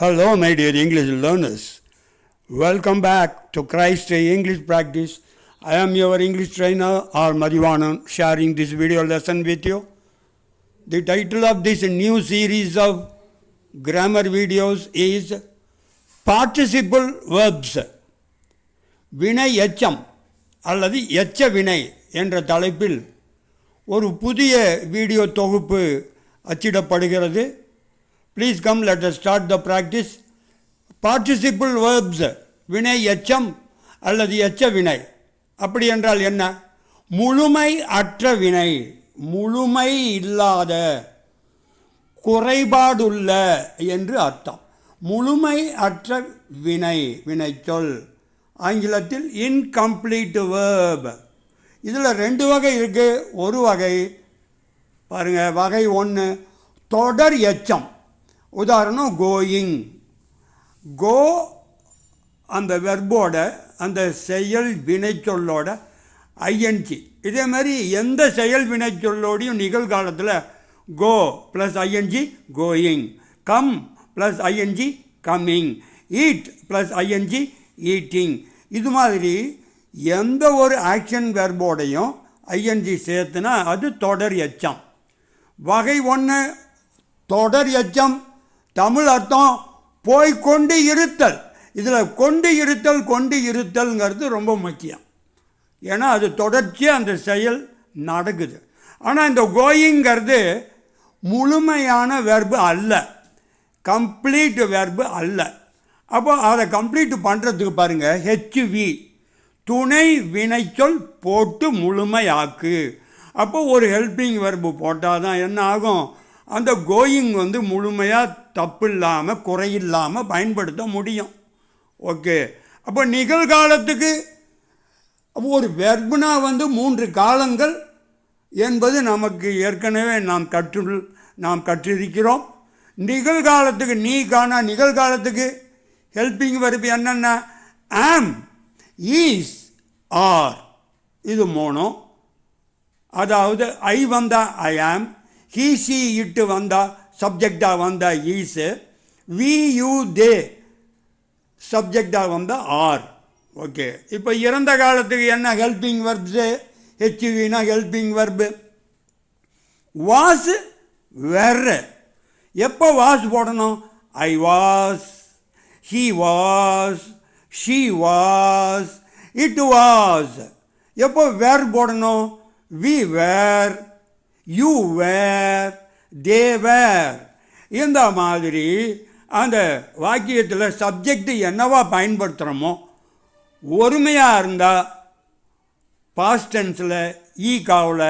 Hello, my dear English learners. Welcome back to Christ English Practice. I am your English trainer, R. Madhivanan, sharing this video lesson with you. The title of this new series of grammar videos is Participle Verbs. வினை எச்சம் அல்லது எச்ச வினை என்ற தலைப்பில் ஒரு புதிய video தொகுப்பு அச்சிடப்படுகிறது please come let us start the practice participle verbs வினை எச்சம் அல்லது எச்ச வினை. அப்படி என்றால் என்ன? முழுமை அற்ற வினை முழுமை இல்லாத குறைபாடுள்ள என்று அர்த்தம். முழுமை அற்ற வினை வினைச்சொல். ஆங்கிலத்தில் இன்கம்ப்ளீட் வேர்ப் இதில் ரெண்டு வகை இருக்குது ஒரு வகை பாருங்கள் வகை ஒன்று தொடர் எச்சம். உதாரணம் கோயிங் கோ அந்த வெர்போட அந்த செயல் வினைச்சொல்லோட ஐஎன்ஜி இதே மாதிரி எந்த செயல் வினைச்சொல்லோடையும் நிகழ்காலத்தில் go plus ING going come plus ING coming eat plus ING eating இது மாதிரி எந்த ஒரு ஆக்ஷன் வெர்போடையும் ஐஎன்ஜி சேர்த்துனா அது தொடர் எச்சம். வகை ஒன்று தொடர் எச்சம். தமிழ் அர்த்தம் போய் கொண்டு இருத்தல். இதில் கொண்டு இருத்தல் கொண்டு இருத்தல்ங்கிறது ரொம்ப முக்கியம். ஏன்னா அது தொடர்ச்சியாக அந்த செயல் நடக்குது. ஆனால் இந்த கோயிங்கிறது முழுமையான வெர்பு அல்ல. கம்ப்ளீட் வெர்பு அல்ல. அப்போ அதை கம்ப்ளீட் பண்ணுறதுக்கு பாருங்கள் ஹெச்வி துணை வினைச்சொல் போட்டு முழுமையாக்கு. அப்போ ஒரு ஹெல்பிங் வெர்பு போட்டால் தான் என்ன ஆகும்? அந்த கோயிங் வந்து முழுமையாக தப்பு இல்லாமல் குறையில்லாமல் பயன்படுத்த முடியும். ஓகே. அப்போ நிகழ்காலத்துக்கு ஒரு வெர்புனா வந்து மூன்று காலங்கள் என்பது நமக்கு ஏற்கனவே நாம் கற்று நாம் கற்றிருக்கிறோம். நிகழ்காலத்துக்கு நீ காணா நிகழ்காலத்துக்கு ஹெல்பிங் வெர்பு என்னென்ன ஆம் ஈஸ் ஆர் இது மூணும் அதாவது ஐ வந்தால் ஐ ஆம் ஹீ சி இட்டு வந்தால் சப்ஜெக்டாக வந்த ஈஸு வி யூ தே சப்ஜெக்டாக வந்த ஆர் ஓகே இப்போ இறந்த காலத்துக்கு என்ன ஹெல்பிங் வர்ப்ஸு ஹெச்வினா ஹெல்பிங் வர்பு வாஸ் வெர் எப்போ வாஸ் போடணும்? I was he was she was it was எப்போ வேர் போடணும்? We were you were they were. இந்த மாதிரி அந்த வாக்கியத்தில் சப்ஜெக்ட் என்னவா பயன்படுத்துகிறோமோ ஒருமையாக இருந்தால் பாஸ்ட் டென்ஸில் ஈ காவில்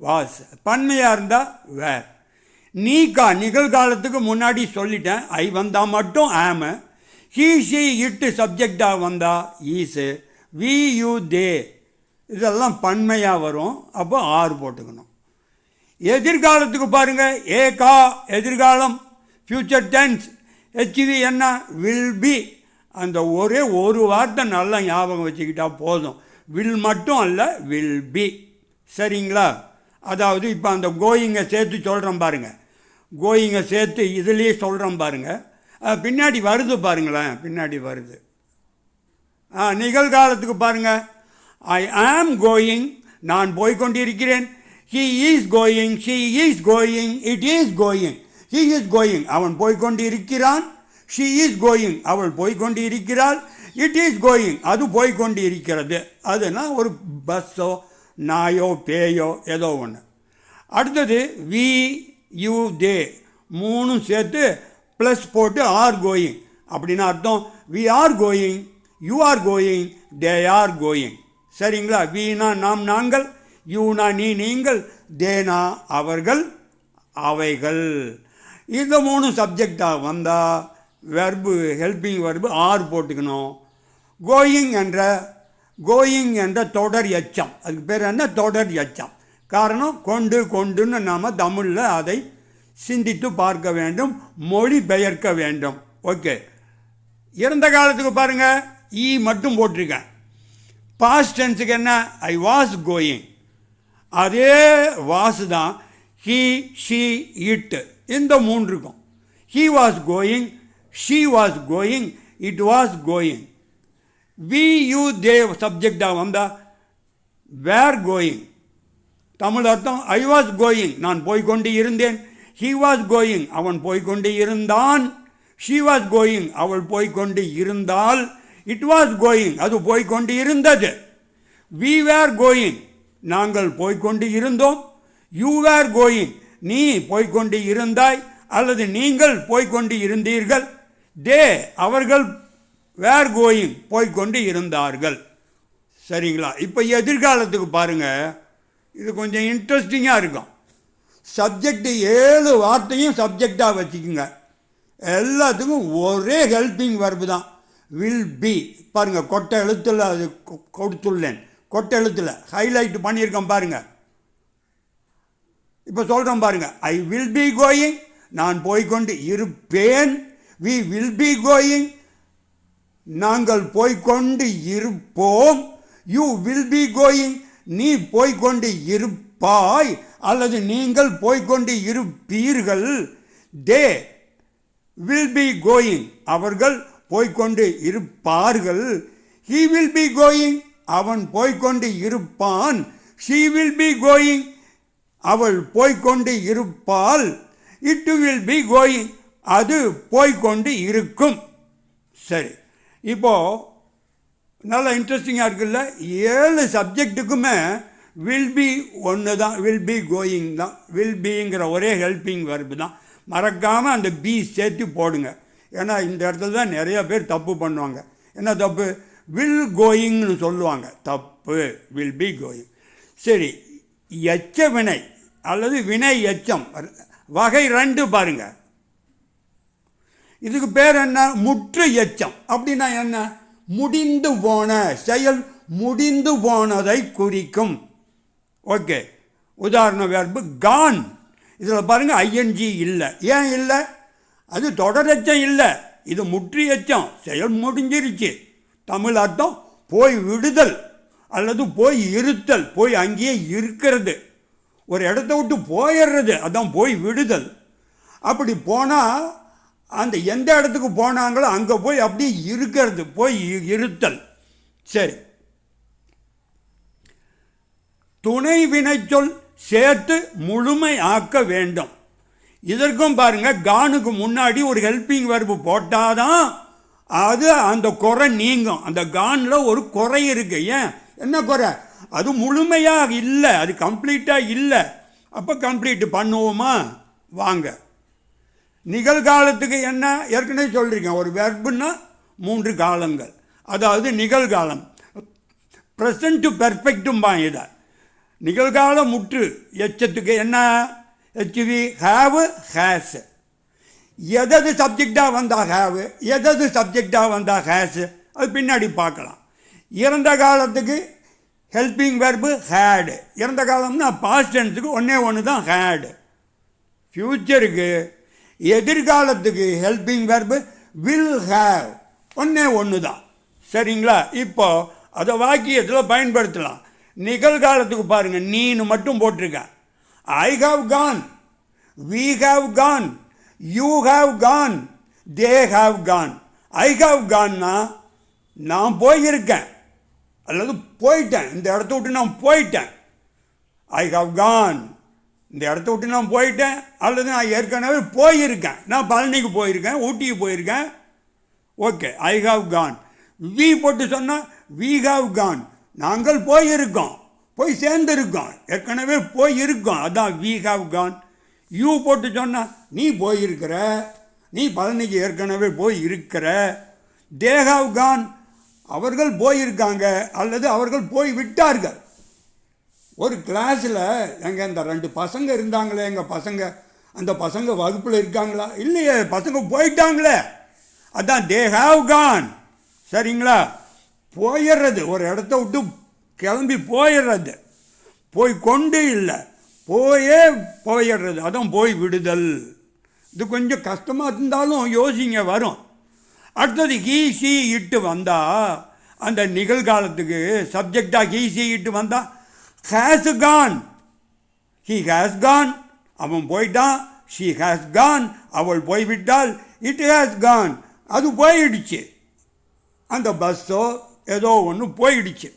வாஸ் பன்மையாக இருந்தால் வேர். நீக்கா நிகழ்காலத்துக்கு முன்னாடி சொல்லிட்டேன் ஐ வந்தால் மட்டும் ஆம ஹீ ஷி இட்டு சப்ஜெக்டாக வந்தால் ஈஸு வி யூ தே இதெல்லாம் பன்மையாக வரும். அப்போ ஆறு போட்டுக்கணும். எதிர்காலத்துக்கு பாருங்கள் ஏ கா எதிர்காலம் ஃப்யூச்சர் டென்ஸ் ஹெச்வி என்ன? வில் பி அந்த ஒரே ஒரு வார்த்தை நல்லா ஞாபகம் வச்சுக்கிட்டால் போதும். வில் மட்டும் அல்ல வில் பி சரிங்களா? அதாவது இப்போ அந்த கோயிங்கை சேர்த்து சொல்கிறோம் பாருங்கள் கோயிங்கை சேர்த்து இதுலேயே சொல்கிறோம் பாருங்கள் பின்னாடி வருது பாருங்களேன். பின்னாடி வருது. ஆ நிகழ்காலத்துக்கு பாருங்கள் ஐ ஆம் கோயிங் நான் போய்கொண்டிருக்கிறேன் he is going she is going it is going he is going அவன் போய்கொண்டு இருக்கிறான் ஷீ இஸ் கோயிங் அவள் போய்கொண்டு இருக்கிறாள் இட் இஸ் கோயிங் அது போய்கொண்டு இருக்கிறது அதுனா ஒரு பஸ்ஸோ நாயோ பேயோ ஏதோ ஒன்று அடுத்தது வி யூ தே மூணும் சேர்த்து ப்ளஸ் போட்டு ஆர் கோயிங் அப்படின்னு அர்த்தம் we are going you are going they are going சரிங்களா? வீணா நாம் நாங்கள் யூனா நீ நீங்கள் தேனா அவர்கள் அவைகள். இந்த மூணு சப்ஜெக்டாக வந்தால் வெர்பு ஹெல்பிங் வெர்பு ஆர் போட்டுக்கணும். கோயிங் என்ற கோயிங் என்ற தொடர் எச்சம். அதுக்கு பேர் என்ன? தொடர் எச்சம். காரணம் கொண்டு கொண்டுன்னு நாம் தமிழில் அதை சிந்தித்து பார்க்க வேண்டும் மொழி பெயர்க்க வேண்டும். ஓகே. இறந்த காலத்துக்கு பாருங்கள் ஈ e மட்டும் போட்டிருக்கேன். பாஸ்ட் டென்ஸுக்கு என்ன? ஐ வாஸ் கோயிங் அதே வாசு தான் ஹீ ஷீ இட். இந்த மூன்றுக்கும். He was going she was going it was going we you they சப்ஜெக்டாக வந்தால் வேர் கோயிங் தமிழ் அர்த்தம் ஐ வாஸ் கோயிங் நான் போய்க்கொண்டு இருந்தேன். ஹீ வாஸ் கோயிங் அவன் போய்க்கொண்டு இருந்தான். ஷீ வாஸ் கோயிங் அவள் போய்க்கொண்டு இருந்தால் இட் வாஸ் கோயிங் அது போய்க்கொண்டு இருந்தது. வி வேர் கோயிங் நாங்கள் போய்க்கொண்டு இருந்தோம். யூ வேர் கோயிங் நீ போய்க்கொண்டு இருந்தாய் அல்லது நீங்கள் போய்க்கொண்டு இருந்தீர்கள். தே அவர்கள் வேர் கோயிங் போய்க்கொண்டு இருந்தார்கள். சரிங்களா? இப்போ எதிர்காலத்துக்கு பாருங்கள் இது கொஞ்சம் இன்ட்ரெஸ்டிங்காக இருக்கும். சப்ஜெக்ட் ஏழு வார்த்தையும் சப்ஜெக்டாக வச்சுக்கோங்க. எல்லாத்துக்கும் ஒரே ஹெல்பிங் வர்பு தான். வில் பி பாருங்க கொட்டை எழுத்தில் அது கொ- கொடுத்துள்ளேன். கொட்டெழுத்தில். ஹைலைட் பண்ணியிருக்கேன் பாருங்கள் இப்போ சொல்கிறேன் பாருங்கள் ஐ வில் பி கோயிங் நான் போய்க்கொண்டு இருப்பேன். வி வில் பி கோயிங் நாங்கள் போய்கொண்டு இருப்போம். யூ வில் பி கோயிங் நீ போய்கொண்டு இருப்பாய். அல்லது நீங்கள் போய்க்கொண்டு இருப்பீர்கள். தே வில் பி கோயிங் அவர்கள் போய்க்கொண்டு இருப்பார்கள். ஹீ வில் பி கோயிங் அவன் போய்க்கொண்டு இருப்பான். ஷீ வில் பி கோயிங் அவள் போய்க்கொண்டு இருப்பாள். இட் வில் பி கோயிங் அது போய்கொண்டு இருக்கும். சரி. இப்போ நல்லா இன்ட்ரெஸ்டிங்காக இருக்குல்ல? ஏழு சப்ஜெக்ட்டுக்குமே வில் பி ஒன்று தான் வில் பி கோயிங் தான் வில் பிங்கிற ஒரே ஹெல்பிங் verb தான். மறக்காமல் அந்த பி சேர்த்து போடுங்க. ஏன்னா இந்த இடத்துல தான் நிறைய பேர் தப்பு பண்ணுவாங்க. என்ன தப்பு? வில் கோயிங்னு சொல்லுவாங்க. தப்பு. வில் பி கோயிங் சரி எச்ச வினை அல்லது வினை எச்சம். வகை ரெண்டு பாருங்க. இதுக்கு பேர் என்ன? முற்று எச்சம். அப்படின்னா என்ன? முடிந்து போன செயல் முடிந்து போனதை குறிக்கும். ஓகே. உதாரண வேர்பு கான் இதில் பாருங்கள் ஐஎன்ஜி இல்லை. ஏன் இல்லை? அது தொடர் எச்சம் இல்லை. இது முற்று எச்சம். செயல் முடிஞ்சிருச்சு. தமிழ் அர்த்தம் போய் விடுதல் அல்லது போய் இருத்தல் போய் அங்கேயே இருக்கிறது. ஒரு இடத்த விட்டு போயிடுறது அதான் போய் விடுதல். அப்படி போனால் அந்த எந்த இடத்துக்கு போனாங்களோ அங்கே போய் அப்படியே இருக்கிறது போய் இருத்தல். சரி. துணை வினைச்சொல் சேர்த்து முழுமை ஆக்க வேண்டும். இதற்கும் பாருங்கள் கானுக்கு முன்னாடி ஒரு ஹெல்பிங் வெர்பு போட்டாதான் அது அந்த குறை நீங்கும். அந்த கானில் ஒரு குறை இருக்குது ஏன்? என்ன குறை? அது முழுமையாக இல்லை. அது கம்ப்ளீட்டாக இல்லை. அப்போ கம்ப்ளீட் பண்ணுவோமா? வாங்க. நிகழ்காலத்துக்கு என்ன? ஏற்கனவே சொல்லியிருக்கேன் ஒரு வெர்புன்னா மூன்று காலங்கள். அதாவது நிகழ்காலம். ப்ரெசண்ட்டு பெர்ஃபெக்டும் இதை. நிகழ்கால முற்று. எச்சத்துக்கு என்ன? ஹெச்வி ஹாவ் ஹேஸ் எதது சப்ஜெக்டாக வந்தால் ஹேவு எதது சப்ஜெக்டாக வந்தால் ஹேஸு அது பின்னாடி பார்க்கலாம். இறந்த காலத்துக்கு ஹெல்பிங் வெர்பு ஹேடு இறந்த காலம்னா பாஸ்ட் டென்ஸுக்கு ஒன்றே ஒன்று தான் ஹேடு ஃப்யூச்சருக்கு எதிர்காலத்துக்கு ஹெல்பிங் வெர்பு வில் ஹேவ் ஒன்றே ஒன்று தான் சரிங்களா? இப்போ அதை வாக்கியத்தில் பயன்படுத்தலாம். நிகழ்காலத்துக்கு பாருங்கள் நீனு மட்டும் போட்டிருக்கேன் I have gone we have gone you have gone they have gone I have கான்னா நான் போயிருக்கேன். அல்லது போயிட்டேன். இந்த இடத்த விட்டு நான் போயிட்டேன். ஐ ஹவ் கான் இந்த இடத்த விட்டு நான் போயிட்டேன். அல்லது நான் ஏற்கனவே போயிருக்கேன். நான் பழனிக்கு போயிருக்கேன் ஊட்டிக்கு போயிருக்கேன். Okay I have gone we போட்டு சொன்னால் வி ஹாவ் கான் நாங்கள் போயிருக்கோம். போய் சேர்ந்துருக்கோம். ஏற்கனவே போயிருக்கோம். அதான் வி ஹாவ் கான் யூ போட்டு சொன்னால் நீ போயிருக்கிற நீ பழனிக்கு ஏற்கனவே போய் இருக்கிற தே ஹாவ் கான் அவர்கள் போயிருக்காங்க அல்லது அவர்கள் போய் விட்டார்கள் ஒரு கிளாஸில் எங்கள் இந்த ரெண்டு பசங்க இருந்தாங்களே எங்கள் பசங்க அந்த பசங்க வகுப்பில் இருக்காங்களா? இல்லையே பசங்க போயிட்டாங்களே. அதான் தே ஹாவ் கான். சரிங்களா? போயிடுறது ஒரு இடத்த விட்டு கிளம்பி போயிடுறது. போய் கொண்டு இல்லை. போயே போயிடுறது. அதான் போய் விடுதல். இது கொஞ்சம் கஷ்டமாக இருந்தாலும் யோசிங்க வரும். அடுத்தது ஹீ இட்டு வந்தால் அந்த நிகழ்காலத்துக்கு சப்ஜெக்டாக ஹீ இட்டு வந்தால் has gone he has gone அவன் போயிட்டான். ஷீ ஹேஸ் கான் அவள் போய்விட்டாள். இட் ஹேஸ் கான் அது போயிடுச்சு. அந்த பஸ்ஸோ ஏதோ ஒன்று போயிடுச்சு.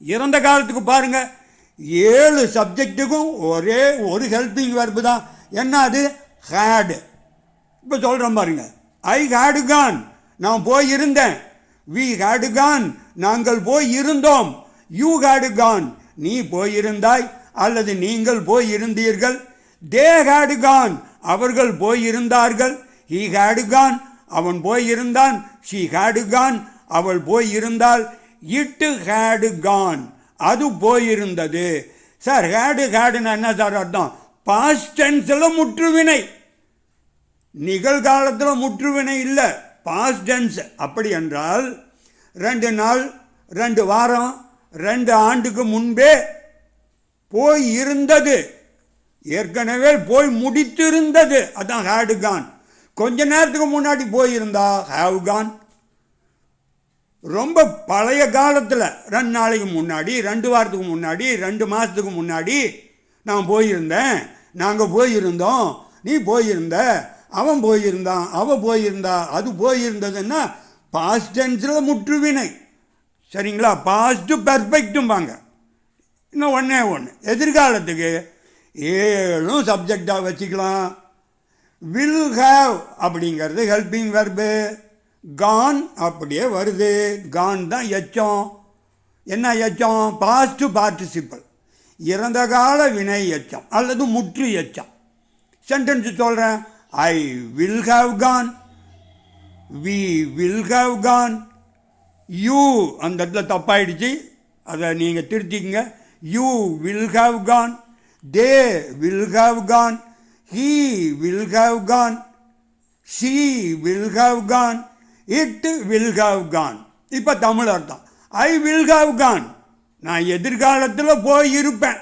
இறந்த காலத்துக்கு பாருங்கள் ஏழு சப்ஜெக்ட்டுக்கும் ஒரே ஒரு ஹெல்பிங் வெர்பு தான். என்ன அது ஹேடு இப்போ சொல்கிறேன் பாருங்க. ஐ ஹேடு கான் நான் போய் இருந்தேன் வி ஹேடு கான் நாங்கள் போய் இருந்தோம் யூ ஹேடு கான் நீ போயிருந்தாய் அல்லது நீங்கள் போய் இருந்தீர்கள் தே ஹேடு கான் அவர்கள் போய் இருந்தார்கள் ஹீ ஹேடு கான் அவன் போய் இருந்தான் ஷீ ஹேடு கான் அவள் போய் இட்டு ஹேடு கான் அது போயிருந்தது. சார் ஹேடு ஹேடுன்னு என்ன சார் அர்த்தம்? பாஸ்ட் டென்ஸில் முற்றுவினை. நிகழ்காலத்தில் முற்றுவினை இல்லை. பாஸ்ட் டென்ஸ் அப்படி என்றால் ரெண்டு நாள் ரெண்டு வாரம் ரெண்டு ஆண்டுக்கு முன்பே போய் இருந்தது. ஏற்கனவே போய் முடித்திருந்தது. அதான் ஹேடு கான் கொஞ்ச நேரத்துக்கு முன்னாடி போயிருந்தா ஹேவ் கான் ரொம்ப பழைய காலத்தில் ரெண்டு நாளைக்கு முன்னாடி ரெண்டு வாரத்துக்கு முன்னாடி ரெண்டு மாதத்துக்கு முன்னாடி நான் போயிருந்தேன். நாங்கள் போயிருந்தோம். நீ போயிருந்த அவன் போயிருந்தான் அவன் போயிருந்தா அது போயிருந்ததுன்னா பாஸ்ட் டென்ஸில் முற்றுவினை. சரிங்களா? பாஸ்ட்டு பெர்ஃபெக்ட்டும்பாங்க இன்னும் ஒன்றே ஒன்று எதிர்காலத்துக்கு ஏழும் சப்ஜெக்டாக வச்சுக்கலாம். வில் ஹேவ் அப்படிங்கிறது ஹெல்பிங் வெர்பு கான் அப்படியே வருது. கான் தான் எச்சம். என்ன எச்சம்? பாஸ்ட் பார்ட்டிசிபல் இறந்த கால வினை எச்சம் அல்லது முற்று எச்சம். சென்டென்ஸ் சொல்கிறேன் I will have gone we will have gone you அந்த இடத்துல தப்பாயிடுச்சு. அதை நீங்கள் திருத்திக்கங்க. You will have gone they will have gone he will have gone she will have gone it will have gone இப்போ தமிழ் அர்த்தம். ஐ வில் ஹாவ் கான் நான் எதிர்காலத்தில் போய் இருப்பேன்.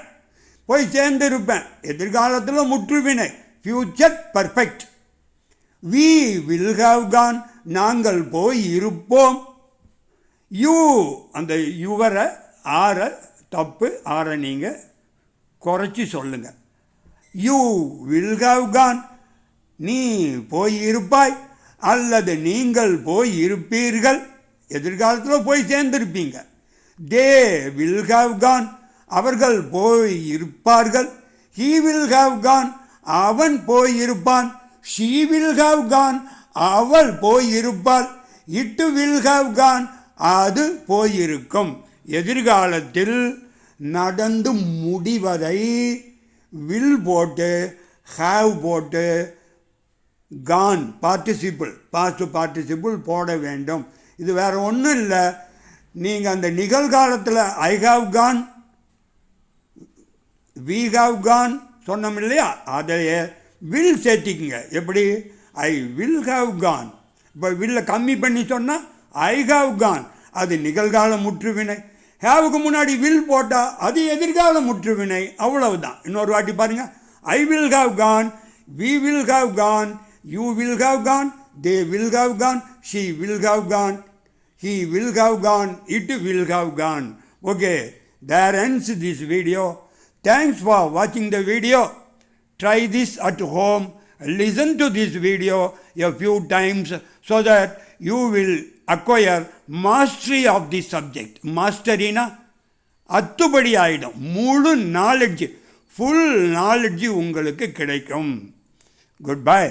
போய் சேர்ந்து இருப்பேன் எதிர்காலத்தில் முற்றுவினை future perfect we will have gone நாங்கள் போய் இருப்போம். யூ அந்த யுவரை ஆற தப்பு ஆற நீங்கள் குறைச்சி சொல்லுங்கள் யூ வில் ஹாவ் கான் நீ போய் இருப்பாய். அல்லது நீங்கள் போய் இருப்பீர்கள். எதிர்காலத்தில் போய் சேர்ந்திருப்பீங்க. They will have gone. அவர்கள் போய் இருப்பார்கள். He will have gone. அவன் போய் இருப்பான். She will have gone. அவள் போய் இருப்பாள். இட்டு வில் ஹாவ் கான். அது போயிருக்கும் எதிர்காலத்தில் நடந்து முடிவதை வில் போட்டு ஹாவ் போட்டு கான் பார்ட்டிசிபிள் பாஸ்ட் பார்ட்டிசிபிள் போட வேண்டும். இது வேறு ஒன்றும் இல்லை. நீங்கள் அந்த நிகழ்காலத்தில் I have gone we have gone சொன்னோம் இல்லையா? அதையே வில் சேர்த்திக்குங்க. எப்படி? ஐ வில் ஹாவ் கான் இப்போ வில்ல கம்மி பண்ணி சொன்னால் ஐ ஹாவ் கான் அது நிகழ்கால முற்றுவினை. ஹேவுக்கு முன்னாடி வில் போட்டால் அது எதிர்கால முற்றுவினை. அவ்வளவுதான். இன்னொரு வாட்டி பாருங்கள் I will have gone we will have gone You will have gone they will have gone she will have gone he will have gone, it will have gone. Okay, there ends this video. Thanks for watching the video. Try this at home. Listen to this video a few times so that you will acquire mastery of this subject. Masteryனா அத்துபடி ஆயிடும் முழு knowledge full knowledge உங்களுக்கு கிடைக்கும் good bye